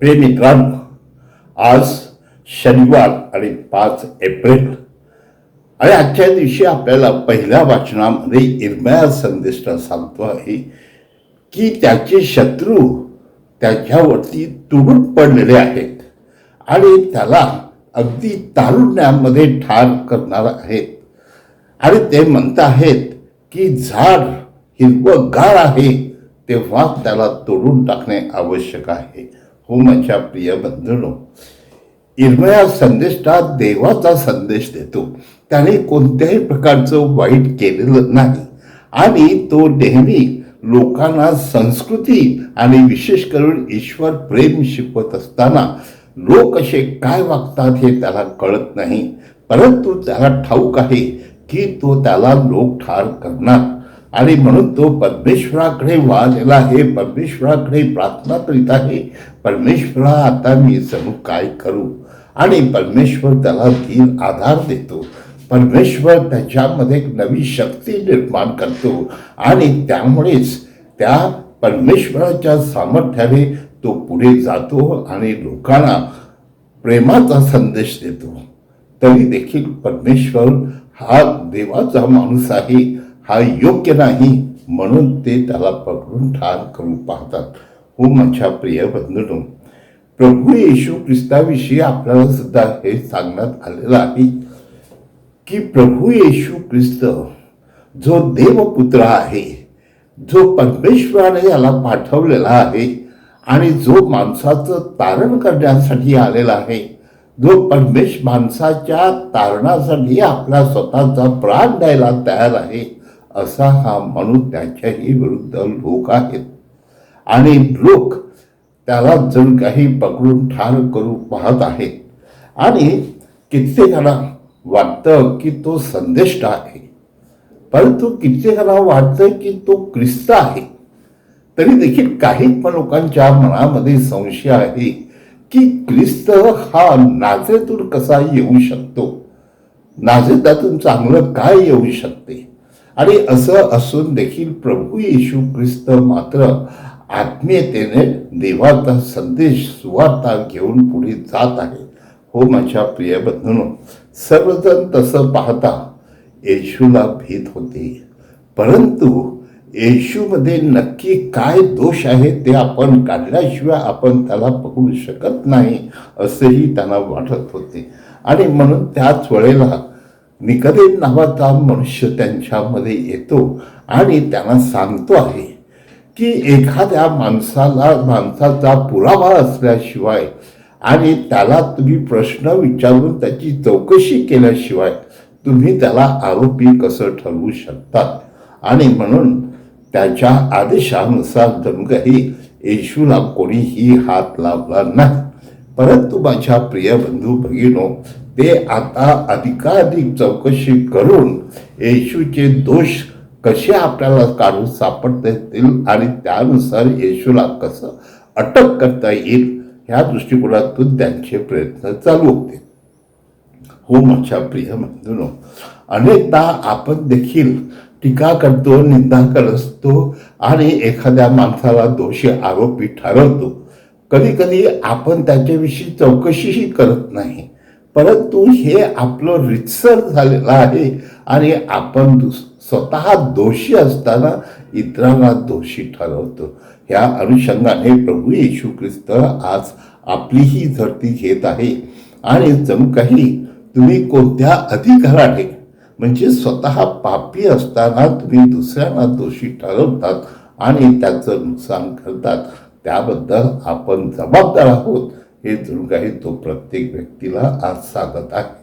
प्रेमित्रांनो आज शनिवार आणि पाच एप्रिल. आणि आजच्या दिवशी आपल्याला पहिल्या वाचनामध्ये इरमया संदेश सांगतो आहे की त्याचे शत्रू त्याच्यावरती तुडून पडलेले आहेत आणि त्याला अगदी तारुण्यामध्ये ठार करणार आहेत. आणि ते म्हणत आहेत की झाड हिरवं गार आहे तेव्हा त्याला तोडून टाकणे आवश्यक आहे. हो माझ्या प्रिय बंधूंनो इरमया संदेशात देवाचा संदेश देतो. त्याने कोणत्याही प्रकारचं वाईट केलेलं नाही. आणि तो नेहमी लोकांना संस्कृती आणि विशेष करून ईश्वर प्रेम शिकवत असताना लोक असे काय वागतात हे त्याला कळत नाही. परंतु त्याला ठाऊक आहे की तो त्याला लोक ठार करणार. आणि म्हणून तो परमेश्वराकडे वाजला आहे. परमेश्वराकडे प्रार्थना करीत आहे. परमेश्वरा आता मी जणू काय करू? आणि परमेश्वर त्याला धीर आधार देतो. परमेश्वर त्याच्यामध्ये एक नवी शक्ती निर्माण करतो. आणि त्यामुळेच त्या परमेश्वराच्या सामर्थ्याने तो पुढे जातो आणि लोकांना प्रेमाचा संदेश देतो. तरी देखील परमेश्वर हा देवाचा माणूस आहे. हा योग्य नाही म्हणून ते त्याला पकडून ठार करून पाहतात. हो माझ्या प्रिय बंधूंनो प्रभू येशू ख्रिस्ताविषयी आपल्याला सुद्धा हे सांगण्यात आलेलं आहे की प्रभू येशू ख्रिस्त जो देवपुत्र आहे जो परमेश्वराने याला पाठवलेला आहे आणि जो माणसाचं तारण करण्यासाठी आलेला आहे जो परमेश माणसाच्या तारणासाठी आपला स्वतःचा प्राण द्यायला तयार आहे असा हा माणूस त्याच्याही विरुद्ध लोक आहेत. आणि लोक त्याला जण काही पकडून ठार करू पाहत आहेत. आणि कित्येकांना वाटतं की तो संदेष्ट आहे. परंतु कित्येकांना वाटतं की तो ख्रिस्त आहे. तरी देखील काही पण लोकांच्या मनामध्ये संशय आहे की ख्रिस्त हा नाझेतून कसा येऊ शकतो? नाझेतातून चांगलं काय येऊ शकते? आणि असं असून देखील प्रभू येशू ख्रिस्त मात्र आत्मीयतेने देवाचा संदेश सुवार्ता घेऊन पुढे जात आहे. हो माझ्या प्रिय बंधून सर्वजण तसं पाहता येशूला भीत होते. परंतु येशूमध्ये नक्की काय दोष आहे ते आपण काढल्याशिवाय आपण त्याला पकडू शकत नाही असेही त्यांना वाटत होते. आणि म्हणून त्याच वेळेला निकदेन नावाचा मनुष्य त्यांच्यामध्ये येतो आणि त्यांना सांगतो आहे की एखाद्या माणसाला माणसाचा पुरावा असल्याशिवाय आणि त्याला तुम्ही प्रश्न विचारून त्याची चौकशी केल्याशिवाय तुम्ही त्याला आरोपी कसं ठरवू शकतात? आणि म्हणून त्याच्या आदेशानुसार दमगही येशूला कोणीही हात लावला नाही. परंतु माझ्या प्रिय बंधू भगिनो ते आता अधिकाधिक चौकशी करून येशूचे दोष कसे आपल्याला काढून सापडता येतील आणि त्यानुसार येशूला कसं अटक करता येईल ह्या दृष्टिकोनातून त्यांचे प्रयत्न चालू होते. हो माझ्या प्रिय बंधूनो अनेकदा आपण देखील टीका करतो निंदा करत असतो आणि एखाद्या माणसाला दोषी आरोपी ठरवतो. कधी कधी आपण त्याच्याविषयी चौकशीही करत नाही. परंतु हे आपलं रितसर झालेलं आहे आणि आपण दुस स्वतः दोषी असताना इतरांना दोषी ठरवतो. ह्या अनुषंगाने प्रभू येशू ख्रिस्त आज आपलीही धरती घेत आहे. आणि जम काही तुम्ही कोणत्या अधिकाराने म्हणजे स्वतः पापी असताना तुम्ही दुसऱ्यांना दोषी ठरवतात आणि त्याचं नुकसान करतात त्याबद्दल आपण जबाबदार आहोत. हे जणू काही तो प्रत्येक व्यक्तीला आज सांगत आहे.